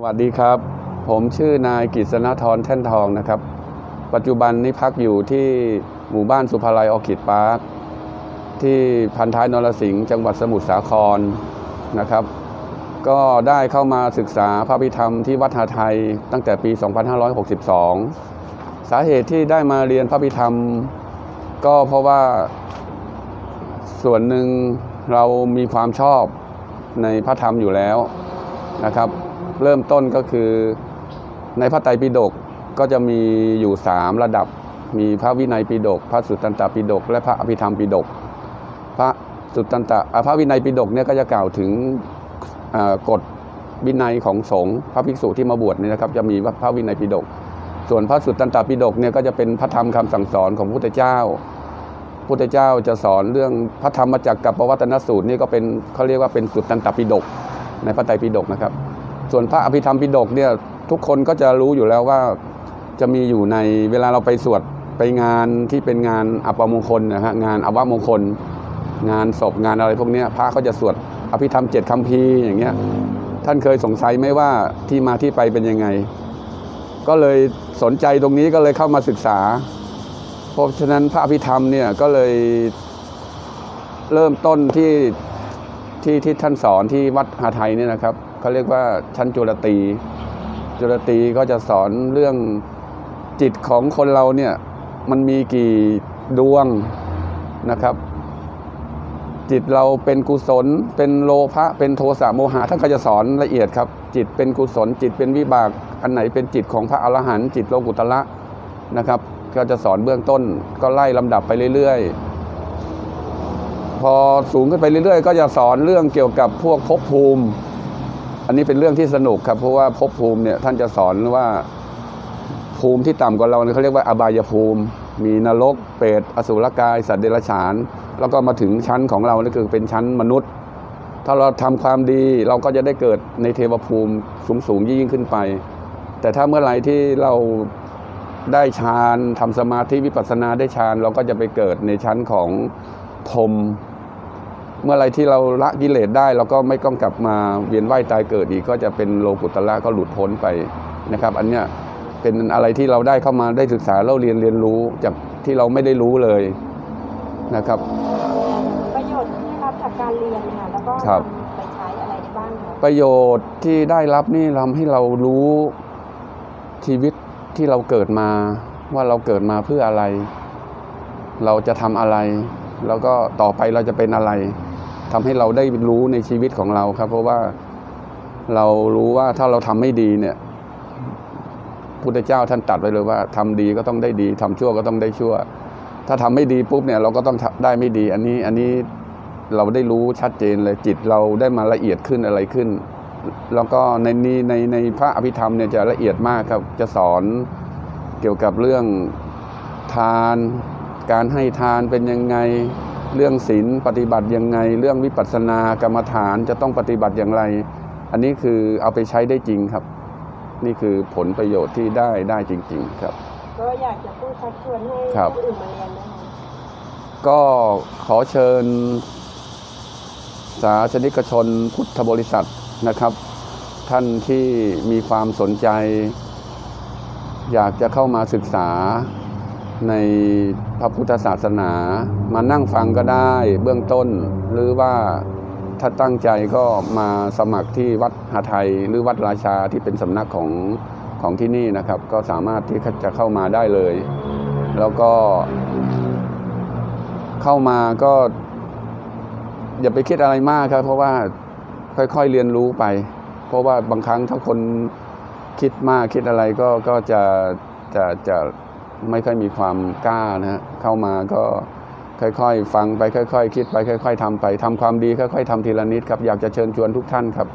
สวัสดีครับ ผมชื่อนายกิษณธรแท่นทองนะครับ ปัจจุบันนี้พักอยู่ที่หมู่บ้านสุภาลัยออคิดพาร์คที่พันท้ายนรสิงห์จังหวัดสมุทรสาครนะครับ ก็ได้เข้ามาศึกษาพระพิธรรมที่วัดหาไทยตั้งแต่ปี 2562 สาเหตุที่ได้มาเรียนพระพิธรรม ก็เพราะว่าส่วนหนึ่งเรามีความชอบในพระธรรมอยู่แล้วนะครับ เริ่มต้นก็คือในพระไตรปิฎกก็จะมีอยู่สามระดับ มีพระวินัยปิฎกพระสุตตันตปิฎกและพระอภิธรรมปิฎกพระสุตตันตอ่าพระวินัยปิฎกเนี่ยก็จะกล่าวถึงกฎวินัยของสงฆ์พระภิกษุที่มาบวชนี่นะครับ จะมีพระวินัยปิฎกส่วนพระสุตตันตปิฎกเนี่ยก็จะเป็นพระธรรมคำสั่งสอนของพระพุทธเจ้าพุทธเจ้าจะสอนเรื่องพระธรรมจักรกับปวัตนสูตรนี่ก็เป็นเขาเรียกว่าเป็นสุตตันตปิฎกในพระไตรปิฎกนะครับ ส่วนพระอภิธรรมปิฎกเนี่ยทุกคนก็จะรู้อยู่แล้วว่าจะมีอยู่ในเวลาเราไปสวดไปงานที่เป็นงานอัปมงคลนะฮะงานอวมงคล งานศพงานอะไรพวกนี้พระเขาจะสวดอภิธรรมเจ็ดคำพีอย่างเงี้ยท่านเคยสงสัยไหมว่าที่มาที่ไปเป็นยังไง ก็เลยสนใจตรงนี้ก็เลยเข้ามาศึกษา เพราะฉะนั้นพระอภิธรรมเนี่ยก็เลยเริ่มต้นที่ที่ที่ท่านสอนที่วัดหาไทยเนี่ยนะครับ เขาเรียกว่าชั้นจุลตีจุลตีก็จะสอนเรื่องจิตของคนเราเนี่ย มันมีกี่ดวงนะครับ จิตเราเป็นกุศล เป็นโลภะเป็นโทสะโมหะท่านก็จะสอนละเอียดครับ จิตเป็นกุศล จิตเป็นวิบาก อันไหนเป็นจิตของพระอรหันต์จิตโลกุตละนะครับ ก็จะสอนเบื้องต้นก็ไล่ลำดับไปเรื่อยๆ พอสูงขึ้นไปเรื่อยๆ ก็จะสอนเรื่องเกี่ยวกับพวกภพภูมิ อันนี้เป็นเรื่องที่สนุกครับเพราะว่าภพภูมิเนี่ยท่านจะสอนว่าภูมิที่ต่ำกว่าเราเนี่ยเขาเรียกว่าอบายภูมิ มีนรก เปรตอสุรกาย สัตว์เดรัจฉาน แล้วก็มาถึงชั้นของเรานี่คือเป็นชั้นมนุษย์ ถ้าเราทำความดีเราก็จะได้เกิดในเทวภูมิสูงสูงยิ่งขึ้นไป แต่ถ้าเมื่อไหร่ที่เราได้ฌานทำสมาธิวิปัสสนาได้ฌานเราก็จะไปเกิดในชั้นของพรม เมื่อไรที่เราละกิเลสได้เราก็ไม่ต้องกลับมาเวียนว่ายตายเกิดอีก ก็จะเป็นโลกุตละก็หลุดพ้นไปนะครับ อันเนี้ยเป็นอะไรที่เราได้เข้ามาได้ศึกษาเราเรียนเรียนรู้จากที่เราไม่ได้รู้เลยนะครับประโยชน์ที่ได้รับจากการเรียนค่ะแล้วก็ครับนำไปใช้อะไรได้บ้างคะประโยชน์ที่ได้รับนี่ทำให้เรารู้ชีวิตที่เราเกิดมาว่าเราเกิดมาเพื่ออะไร เราจะทำอะไร แล้วก็ต่อไปเราจะเป็นอะไร ทำให้เราได้รู้ในชีวิตของเราครับ เพราะว่าเรารู้ว่าถ้าเราทำไม่ดีเนี่ยพุทธเจ้าท่านตัดไว้เลยว่าทำดีก็ต้องได้ดีทำชั่วก็ต้องได้ชั่ว ถ้าทำไม่ดีปุ๊บเนี่ยเราก็ต้องได้ไม่ดี อันนี้อันนี้เราได้รู้ชัดเจนเลยจิตเราได้มาละเอียดขึ้นอะไรขึ้น แล้วก็ในนี้ในในพระอภิธรรมเนี่ยจะละเอียดมากครับ จะสอนเกี่ยวกับเรื่องทาน การให้ทานเป็นยังไง เรื่องศีลปฏิบัติยังไง เรื่องวิปัสสนากรรมฐานจะต้องปฏิบัติอย่างไร อันนี้คือเอาไปใช้ได้จริงครับ นี่คือผลประโยชน์ที่ได้ได้จริง ๆ ครับ ก็อยากจะพูดชักชวนให้ครับคนอื่นมาเรียนนะคะก็ขอเชิญ สาธนิกชนพุทธบริษัทนะครับ ท่านที่มีความสนใจ อยากจะเข้ามาศึกษา ในพระพุทธศาสนา มานั่งฟังก็ได้เบื้องต้น หรือว่าถ้าตั้งใจก็มาสมัครที่วัดหาไทยหรือวัดราชาที่เป็นสำนักของของที่นี่นะครับ ก็สามารถที่จะเข้ามาได้เลย แล้วก็ เข้ามาก็ อย่าไปคิดอะไรมากครับ เพราะว่าค่อยๆเรียนรู้ไป เพราะว่าบางครั้งถ้าคนคิดมากคิดอะไรก็ก็จะจะจะ ไม่ค่อยมีความกล้านะฮะเข้ามาก็ค่อยๆ ฟังไปค่อย ๆ คิดไปค่อย ๆทำไปทำความดีค่อย ๆทำทีละนิดครับอยากจะเชิญชวนทุกท่านครับ